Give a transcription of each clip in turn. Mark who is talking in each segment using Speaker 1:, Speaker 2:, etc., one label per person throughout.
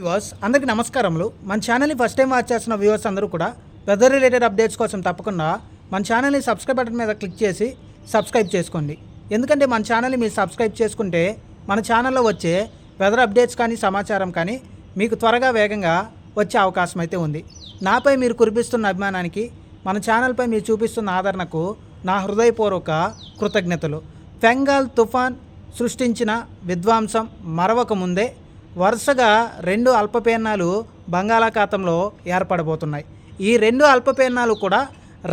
Speaker 1: Viewers అందరికీ నమస్కారములు. మన ఛానల్ని ఫస్ట్ టైం వాచ్ చేస్తున్న వ్యూవర్స్ అందరూ కూడా వెదర్ రిలేటెడ్ అప్డేట్స్ కోసం తప్పకుండా మన ఛానల్ని సబ్స్క్రైబ్ బటన్ మీద క్లిక్ చేసి సబ్స్క్రైబ్ చేసుకోండి. ఎందుకంటే మన ఛానల్ని మీరు సబ్స్క్రైబ్ చేసుకుంటే మన ఛానల్లో వచ్చే వెదర్ అప్డేట్స్ కానీ సమాచారం కానీ మీకు త్వరగా వేగంగా వచ్చే అవకాశం అయితే ఉంది. నాపై మీరు కురిపిస్తున్న అభిమానానికి మన ఛానల్పై మీరు చూపిస్తున్న ఆదరణకు నా హృదయపూర్వక కృతజ్ఞతలు. బెంగాల్ తుఫాన్ సృష్టించిన విధ్వంసం మరవక ముందే వరుసగా రెండు అల్పపీడనాలు బంగాళాఖాతంలో ఏర్పడబోతున్నాయి. ఈ రెండు అల్పపీడనాలు కూడా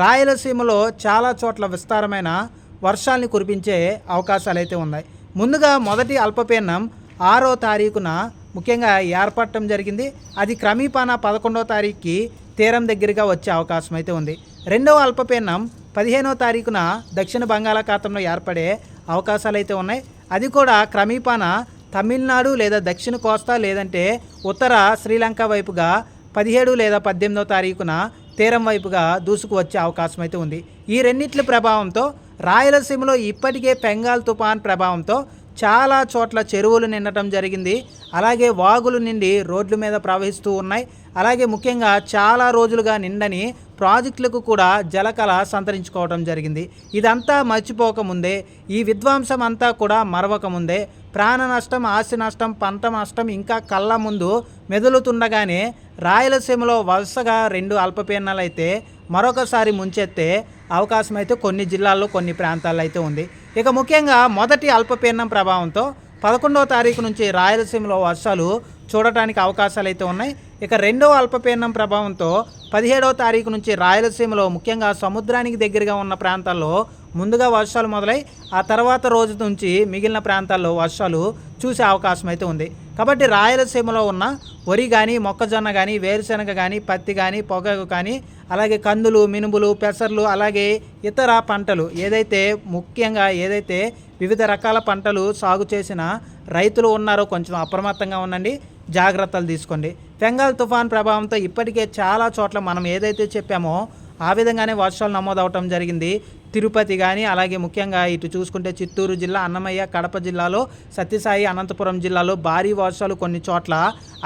Speaker 1: రాయలసీమలో చాలా చోట్ల విస్తారమైన వర్షాలని కురిపించే అవకాశాలు అయితే ఉన్నాయి. ముందుగా మొదటి అల్పపీడనం ఆరో తారీఖున ముఖ్యంగా ఏర్పడటం జరిగింది. అది క్రమీపాన పదకొండో తారీఖుకి తీరం దగ్గరగా వచ్చే అవకాశం అయితే ఉంది. రెండవ అల్పపీడనం పదిహేనో తారీఖున దక్షిణ బంగాళాఖాతంలో ఏర్పడే అవకాశాలు అయితే ఉన్నాయి. అది కూడా క్రమీపాన తమిళనాడు లేదా దక్షిణ కోస్తా లేదంటే ఉత్తర శ్రీలంక వైపుగా పదిహేడు లేదా పద్దెనిమిదో తారీఖున తీరం వైపుగా దూసుకు వచ్చే అవకాశం అయితే ఉంది. ఈ రెండిట్ల ప్రభావంతో రాయలసీమలో ఇప్పటికే పెంగాల్ తుఫాన్ ప్రభావంతో చాలా చోట్ల చెరువులు నిండటం జరిగింది. అలాగే వాగులు నిండి రోడ్ల మీద ప్రవహిస్తూ ఉన్నాయి. అలాగే ముఖ్యంగా చాలా రోజులుగా నిండని ప్రాజెక్టులకు కూడా జలకళ సంతరించుకోవడం జరిగింది. ఇదంతా మర్చిపోకముందే ఈ విధ్వంసం అంతా కూడా మరవకముందే ప్రాణ నష్టం ఆస్తి నష్టం పంట నష్టం ఇంకా కళ్ళ ముందు మెదులుతుండగానే రాయలసీమలో వరుసగా రెండు అల్పపీడనాలు అయితే మరొకసారి ముంచెత్తే అవకాశం అయితే కొన్ని జిల్లాల్లో కొన్ని ప్రాంతాల్లో అయితే ఉంది. ఇక ముఖ్యంగా మొదటి అల్పపీడనం ప్రభావంతో పదకొండవ తారీఖు నుంచి రాయలసీమలో వర్షాలు చూడటానికి అవకాశాలు అయితే ఉన్నాయి. ఇక రెండవ అల్పపీడనం ప్రభావంతో పదిహేడవ తారీఖు నుంచి రాయలసీమలో ముఖ్యంగా సముద్రానికి దగ్గరగా ఉన్న ప్రాంతాల్లో ముందుగా వర్షాలు మొదలై ఆ తర్వాత రోజు నుంచి మిగిలిన ప్రాంతాల్లో వర్షాలు చూసే అవకాశం అయితే ఉంది. కాబట్టి రాయలసీమలో ఉన్న వరి కానీ మొక్కజొన్న కానీ వేరుశనగ కానీ పత్తి కానీ పొగాకు కానీ అలాగే కందులు మినుములు పెసర్లు అలాగే ఇతర పంటలు ఏదైతే ముఖ్యంగా ఏదైతే వివిధ రకాల పంటలు సాగు చేసిన రైతులు ఉన్నారో కొంచెం అప్రమత్తంగా ఉండండి జాగ్రత్తలు తీసుకోండి. బెంగాల్ తుఫాన్ ప్రభావంతో ఇప్పటికే చాలా చోట్ల మనం ఏదైతే చెప్పామో ఆ విధంగానే వర్షాలు నమోదవటం జరిగింది. తిరుపతి కానీ అలాగే ముఖ్యంగా ఇటు చూసుకుంటే చిత్తూరు జిల్లా అన్నమయ్య కడప జిల్లాలో సత్యసాయి అనంతపురం జిల్లాలో భారీ వర్షాలు కొన్ని చోట్ల.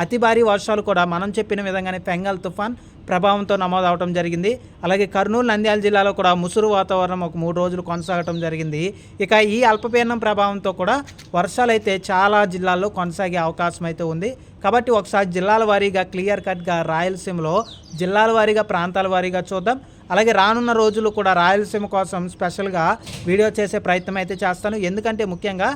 Speaker 1: అతి భారీ వర్షాలు కూడా మనం చెప్పిన విధంగానే పెంగల్ తుఫాన్ ప్రభావంతో నమోదవటం జరిగింది. అలాగే కర్నూలు నంద్యాల జిల్లాలో కూడా ముసురు వాతావరణం ఒక మూడు రోజులు కొనసాగటం జరిగింది. ఇక ఈ అల్పపీడనం ప్రభావంతో కూడా వర్షాలు అయితే చాలా జిల్లాల్లో కొనసాగే అవకాశం అయితే ఉంది. కాబట్టి ఒకసారి జిల్లాల వారీగా క్లియర్ కట్గా రాయలసీమలో జిల్లాల వారీగా ప్రాంతాల వారీగా చూద్దాం. అలాగే రానున్న రోజులు కూడా రాయలసీమ కోసం స్పెషల్గా వీడియో చేసే ప్రయత్నం అయితే చేస్తాను. ఎందుకంటే ముఖ్యంగా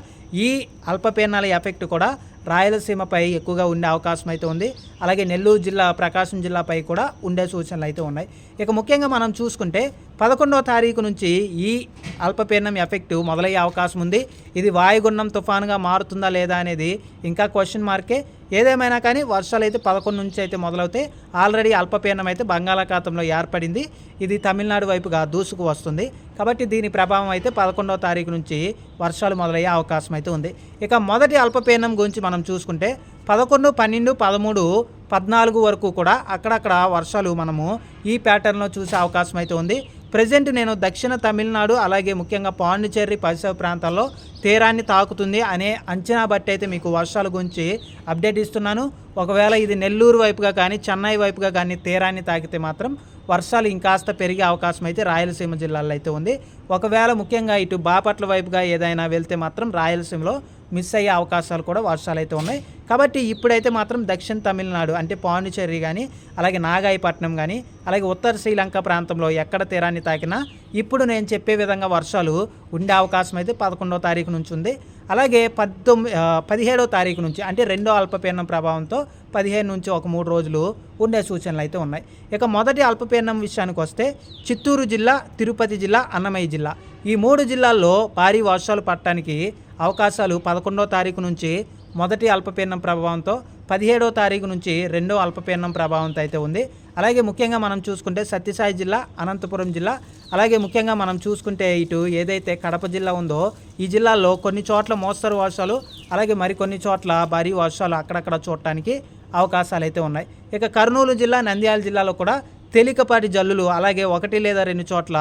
Speaker 1: ఈ అల్పపీడనాల ఎఫెక్ట్ కూడా రాయలసీమపై ఎక్కువగా ఉండే అవకాశం అయితే ఉంది. అలాగే నెల్లూరు జిల్లా ప్రకాశం జిల్లాపై కూడా ఉండే సూచనలు అయితే ఉన్నాయి. ఇక ముఖ్యంగా మనం చూసుకుంటే పదకొండవ తారీఖు నుంచి ఈ అల్పపీడనం ఎఫెక్ట్ మొదలయ్యే అవకాశం ఉంది. ఇది వాయుగుండం తుఫానుగా మారుతుందా లేదా అనేది ఇంకా క్వశ్చన్ మార్కే. ఏదేమైనా కానీ వర్షాలు అయితే పదకొండు నుంచి అయితే మొదలవుతాయి. ఆల్రెడీ అల్పపీడనం అయితే బంగాళాఖాతంలో ఏర్పడింది. ఇది తమిళనాడు వైపుగా దూసుకు వస్తుంది. కాబట్టి దీని ప్రభావం అయితే పదకొండవ తారీఖు నుంచి వర్షాలు మొదలయ్యే అవకాశం అయితే ఉంది. ఇక మొదటి అల్పపీడనం గురించి మనం చూసుకుంటే పదకొండు పన్నెండు పదమూడు పద్నాలుగు వరకు కూడా అక్కడక్కడ వర్షాలు మనము ఈ ప్యాటర్న్లో చూసే అవకాశం అయితే ఉంది. ప్రజెంట్ నేను దక్షిణ తమిళనాడు అలాగే ముఖ్యంగా పాండిచేరి పరిసర ప్రాంతాల్లో తీరాన్ని తాకుతుంది అనే అంచనా బట్టి అయితే మీకు వర్షాల గురించి అప్డేట్ ఇస్తున్నాను. ఒకవేళ ఇది నెల్లూరు వైపుగా కానీ చెన్నై వైపుగా కానీ తీరాన్ని తాకితే మాత్రం వర్షాలు ఇంకాస్త పెరిగే అవకాశం అయితే రాయలసీమ జిల్లాలో అయితే ఉంది. ఒకవేళ ముఖ్యంగా ఇటు బాపట్ల వైపుగా ఏదైనా వెళ్తే మాత్రం రాయలసీమలో మిస్ అయ్యే అవకాశాలు కూడా వర్షాలు అయితే ఉన్నాయి. కాబట్టి ఇప్పుడైతే మాత్రం దక్షిణ తమిళనాడు అంటే పాండిచేరి కానీ అలాగే నాగాయపట్నం కానీ అలాగే ఉత్తర శ్రీలంక ప్రాంతంలో ఎక్కడ తీరాన్ని తాకినా ఇప్పుడు నేను చెప్పే విధంగా వర్షాలు ఉండే అవకాశం అయితే పదకొండవ తారీఖు నుంచి ఉంది. అలాగే పద్దొమ్మిది పదిహేడవ తారీఖు నుంచి అంటే రెండో అల్పపీడనం ప్రభావంతో పదిహేను నుంచి ఒక మూడు రోజులు ఉండే సూచనలు అయితే ఉన్నాయి. ఇక మొదటి అల్పపీడనం విషయానికి వస్తే చిత్తూరు జిల్లా తిరుపతి జిల్లా అన్నమయ్య జిల్లా. ఈ మూడు జిల్లాల్లో భారీ వర్షాలు పడటానికి అవకాశాలు పదకొండవ తారీఖు నుంచి మొదటి అల్పపీడనం ప్రభావంతో పదిహేడో తారీఖు నుంచి రెండో అల్పపీడనం ప్రభావంతో అయితే ఉంది. అలాగే ముఖ్యంగా మనం చూసుకుంటే సత్యసాయి జిల్లా అనంతపురం జిల్లా అలాగే ముఖ్యంగా మనం చూసుకుంటే ఇటు ఏదైతే కడప జిల్లా ఉందో ఈ జిల్లాలో కొన్ని చోట్ల మోస్తరు వర్షాలు అలాగే మరికొన్ని చోట్ల భారీ వర్షాలు అక్కడక్కడ చూడటానికి అవకాశాలు అయితే ఉన్నాయి. ఇక కర్నూలు జిల్లా నంద్యాల జిల్లాలో కూడా తేలికపాటి జల్లులు అలాగే ఒకటి లేదా రెండు చోట్ల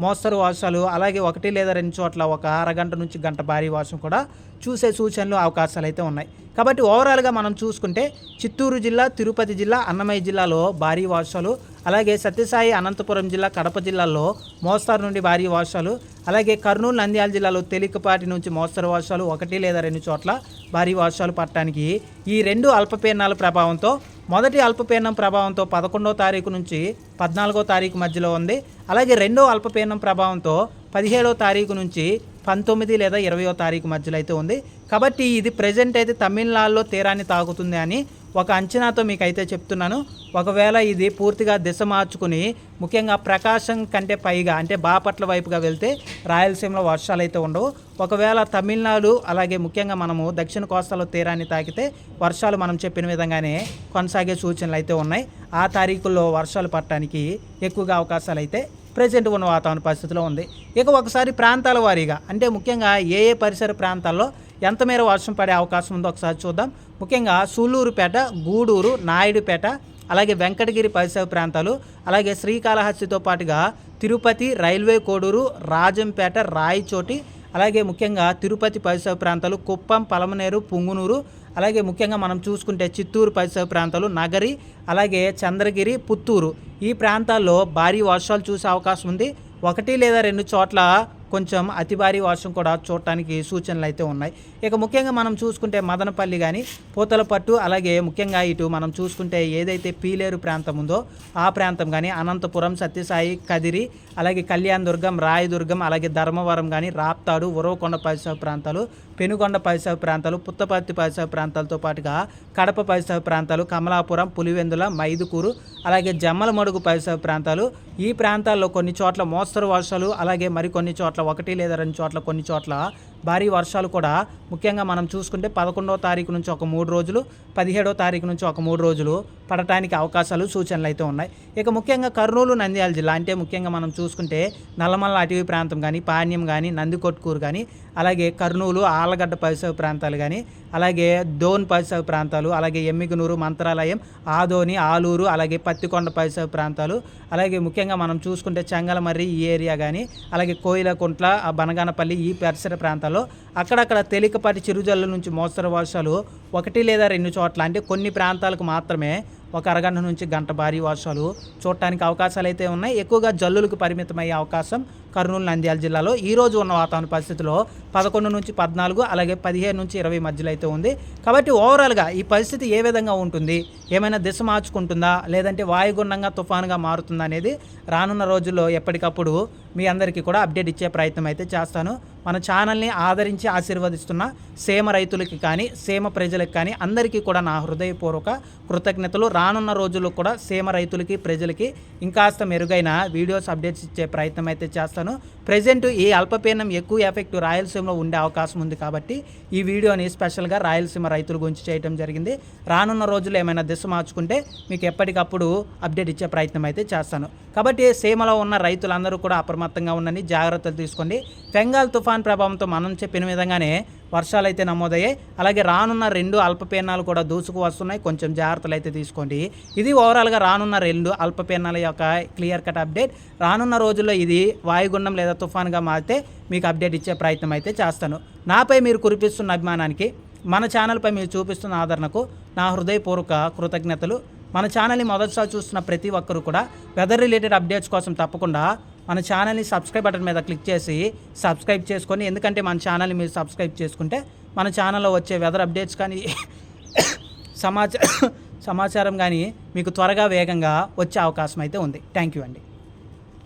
Speaker 1: మోస్తరు వర్షాలు అలాగే ఒకటి లేదా రెండు చోట్ల ఒక అరగంట నుంచి గంట భారీ వర్షం కూడా చూసే సూచనలు అవకాశాలు అయితే ఉన్నాయి. కాబట్టి ఓవరాల్గా మనం చూసుకుంటే చిత్తూరు జిల్లా తిరుపతి జిల్లా అన్నమయ్య జిల్లాలో భారీ వర్షాలు అలాగే సత్యసాయి అనంతపురం జిల్లా కడప జిల్లాల్లో మోస్తారు నుండి భారీ వర్షాలు అలాగే కర్నూలు నంద్యాల జిల్లాలో తేలికపాటి నుంచి మోస్తరు వర్షాలు ఒకటి లేదా రెండు చోట్ల భారీ వర్షాలు పడటానికి ఈ రెండు అల్పపీడనాల ప్రభావంతో మొదటి అల్పపీడనం ప్రభావంతో పదకొండో తారీఖు నుంచి పద్నాలుగో తారీఖు మధ్యలో ఉంది. అలాగే రెండో అల్పపీడనం ప్రభావంతో పదిహేడో తారీఖు నుంచి పంతొమ్మిది లేదా ఇరవయో తారీఖు మధ్యలో అయితే ఉంది. కాబట్టి ఇది ప్రజెంట్ అయితే తమిళనాడులో తీరాన్ని తాగుతుంది అని ఒక అంచనాతో మీకు అయితే చెప్తున్నాను. ఒకవేళ ఇది పూర్తిగా దిశ మార్చుకుని ముఖ్యంగా ప్రకాశం కంటే పైగా అంటే బాపట్ల వైపుగా వెళ్తే రాయలసీమలో వర్షాలు అయితే ఉండవు. ఒకవేళ తమిళనాడు అలాగే ముఖ్యంగా మనము దక్షిణ కోస్తాలో తీరాన్ని తాకితే వర్షాలు మనం చెప్పిన విధంగానే కొనసాగే సూచనలు అయితే ఉన్నాయి. ఆ తారీఖుల్లో వర్షాలు పడటానికి ఎక్కువగా అవకాశాలు అయితే ప్రజెంట్ ఉన్న వాతావరణ పరిస్థితిలో ఉంది. ఇక ఒకసారి ప్రాంతాల వారీగా అంటే ముఖ్యంగా ఏ ఏ పరిసర ప్రాంతాల్లో ఎంత మేర వర్షం పడే అవకాశం ఉందో ఒకసారి చూద్దాం. ముఖ్యంగా సూళ్ళూరుపేట గూడూరు నాయుడుపేట అలాగే వెంకటగిరి పరిసర ప్రాంతాలు అలాగే శ్రీకాళహస్తితో పాటుగా తిరుపతి రైల్వే కోడూరు రాజంపేట రాయచోటి అలాగే ముఖ్యంగా తిరుపతి పరిసర ప్రాంతాలు కుప్పం పలమనేరు పుంగునూరు అలాగే ముఖ్యంగా మనం చూసుకుంటే చిత్తూరు పరిసర ప్రాంతాలు నగరి అలాగే చంద్రగిరి పుత్తూరు. ఈ ప్రాంతాల్లో భారీ వర్షాలు చూసే అవకాశం ఉంది. ఒకటి లేదా రెండు చోట్ల కొంచెం అతి భారీ వర్షం కూడా చూడటానికి సూచనలు అయితే ఉన్నాయి. ఇక ముఖ్యంగా మనం చూసుకుంటే మదనపల్లి కానీ పూతలపట్టు అలాగే ముఖ్యంగా ఇటు మనం చూసుకుంటే ఏదైతే పీలేరు ప్రాంతం ఉందో ఆ ప్రాంతం కానీ అనంతపురం సత్యసాయి కదిరి అలాగే కళ్యాణ్ దుర్గం రాయదుర్గం అలాగే ధర్మవరం కానీ రాప్తాడు ఉరవకొండ పరిసర ప్రాంతాలు పెనుగొండ పరిసర ప్రాంతాలు పుత్తపర్తి పరిసర ప్రాంతాలతో పాటుగా కడప పరిసర ప్రాంతాలు కమలాపురం పులివెందుల మైదుకూరు అలాగే జమ్మలమడుగు పరిసర ప్రాంతాలు. ఈ ప్రాంతాల్లో కొన్ని చోట్ల మోస్తరు వర్షాలు అలాగే మరికొన్ని చోట్ల ఒకటి లేదా రెండు చోట్ల కొన్ని చోట్ల భారీ వర్షాలు కూడా ముఖ్యంగా మనం చూసుకుంటే పదకొండవ తారీఖు నుంచి ఒక మూడు రోజులు పదిహేడో తారీఖు నుంచి ఒక మూడు రోజులు పడటానికి అవకాశాలు సూచనలు అయితే ఉన్నాయి. ఇక ముఖ్యంగా కర్నూలు నంద్యాల జిల్లా అంటే ముఖ్యంగా మనం చూసుకుంటే నల్లమల్ల అటవీ ప్రాంతం కానీ పాణ్యం కానీ నందికొట్కూరు కానీ అలాగే కర్నూలు ఆలగడ్డ పరిసర ప్రాంతాలు కానీ అలాగే దోన్ పరిసర ప్రాంతాలు అలాగే ఎమ్మిగనూరు మంత్రాలయం ఆదోని ఆలూరు అలాగే పత్తికొండ పరిసర ప్రాంతాలు అలాగే ముఖ్యంగా మనం చూసుకుంటే చెంగలమర్రి ఈ ఏరియా కానీ అలాగే కోయిలకుంట్ల బనగానపల్లి ఈ పరిసర ప్రాంతాల్లో అక్కడక్కడ తేలికపాటి చిరుజల్లు నుంచి మోస్తరు వర్షాలు ఒకటి లేదా రెండు చోట్ల అంటే కొన్ని ప్రాంతాలకు మాత్రమే ఒక అరగంట నుంచి గంట భారీ వర్షాలు చూడటానికి అవకాశాలు అయితే ఉన్నాయి. ఎక్కువగా జల్లులకు పరిమితమయ్యే అవకాశం కర్నూలు నంద్యాల జిల్లాలో ఈ రోజు ఉన్న వాతావరణ పరిస్థితిలో పదకొండు నుంచి పద్నాలుగు అలాగే పదిహేను నుంచి ఇరవై మధ్యలో అయితే ఉంది. కాబట్టి ఓవరాల్గా ఈ పరిస్థితి ఏ విధంగా ఉంటుంది? ఏమైనా దిశ మార్చుకుంటుందా? లేదంటే వాయుగుండంగా తుఫానుగా మారుతుందా అనేది రానున్న రోజుల్లో ఎప్పటికప్పుడు మీ అందరికీ కూడా అప్డేట్ ఇచ్చే ప్రయత్నం అయితే చేస్తాను. మన ఛానల్ని ఆదరించి ఆశీర్వదిస్తున్న సేమ రైతులకి కానీ సేమ ప్రజలకు కానీ అందరికీ కూడా నా హృదయపూర్వక కృతజ్ఞతలు. రానున్న రోజుల్లో కూడా సేమ రైతులకి ప్రజలకి ఇంకాస్త మెరుగైన వీడియోస్ అప్డేట్స్ ఇచ్చే ప్రయత్నం అయితే చేస్తాను. ప్రజెంట్ ఈ అల్పపీడనం ఎక్కువ ఎఫెక్ట్ రాయలసీమలో ఉండే అవకాశం ఉంది కాబట్టి ఈ వీడియోని స్పెషల్గా రాయలసీమ రైతుల గురించి చేయడం జరిగింది. రానున్న రోజుల్లో ఏమైనా దిశ మార్చుకుంటే మీకు ఎప్పటికప్పుడు అప్డేట్ ఇచ్చే ప్రయత్నం అయితే చేస్తాను. కాబట్టి సీమలో ఉన్న రైతులందరూ కూడా అప్రమత్తంగా ఉండండి జాగ్రత్తలు తీసుకోండి. బెంగాల్ తుఫాన్ ప్రభావంతో మనం చెప్పిన విధంగానే వర్షాలు అయితే నమోదయ్యాయి. అలాగే రానున్న రెండు అల్పపీడనాలు కూడా దూసుకు వస్తున్నాయి. కొంచెం జాగ్రత్తలు అయితే తీసుకోండి. ఇది ఓవరాల్గా రానున్న రెండు అల్పపీడనాల యొక్క క్లియర్ కట్ అప్డేట్. రానున్న రోజుల్లో ఇది వాయుగుండం లేదా తుఫాన్గా మారితే మీకు అప్డేట్ ఇచ్చే ప్రయత్నం అయితే చేస్తాను. నాపై మీరు కురిపిస్తున్న అభిమానానికి మన ఛానల్పై మీరు చూపిస్తున్న ఆదరణకు నా హృదయపూర్వక కృతజ్ఞతలు. మన ఛానల్ని మొదటిసారి చూస్తున్న ప్రతి ఒక్కరు కూడా వెదర్ రిలేటెడ్ అప్డేట్స్ కోసం తప్పకుండా మన ఛానల్ని సబ్స్క్రైబ్ బటన్ మీద క్లిక్ చేసి సబ్స్క్రైబ్ చేసుకొని ఎందుకంటే మన ఛానల్ని మీరు సబ్స్క్రైబ్ చేసుకుంటే మన ఛానల్లో వచ్చే వెదర్ అప్డేట్స్ కానీ సమాచారం సమాచారం కానీ మీకు త్వరగా వేగంగా వచ్చే అవకాశం అయితే ఉంది. థ్యాంక్ యూ అండి.